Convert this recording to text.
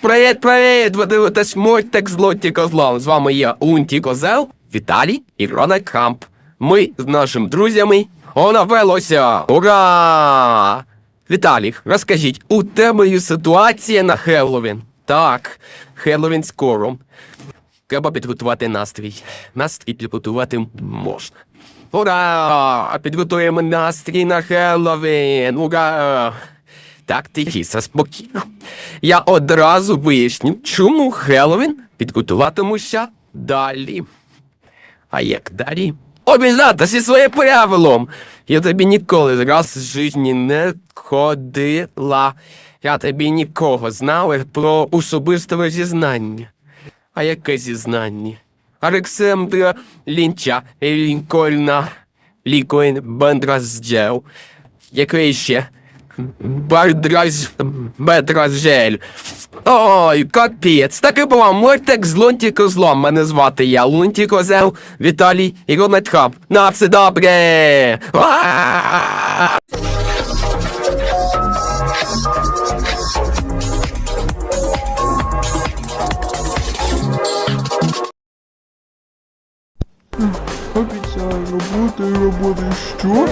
Привіт, привіт! Ви дивитесь мультик злоті козлом. З вами я Лунті Козел, Віталій і Рональд Камп. Ми з нашими друзями оновилося! Ура! Віталій, розкажіть, у тебе ситуація на Хеллоуін? Так, Хеллоуін скоро. Треба підготувати настрій. Настрій підготувати можна. Ура! Підготуємо настрій на Хеллоуін! Ура! Так, тихіше, спокійно. Я одразу виясню, чому Хеллоуін підготуватимуся далі. А як далі? Обізнати зі своїм правилом. Я тобі ніколи раз в житті не ходила. Я тобі нікого знав про особисте зізнання. А яке зізнання? Олександра Лінча Лінкольна Лікоін Бандраздел. Який ще? Бардраз... Бедразжель. Ой, капець. Так і було. Мультик з Лунті Козлом. Мене звати я. Лунті Козел, Віталій і Рональд Хаб. На все добре. Обіцяю, роботи, роботи, що?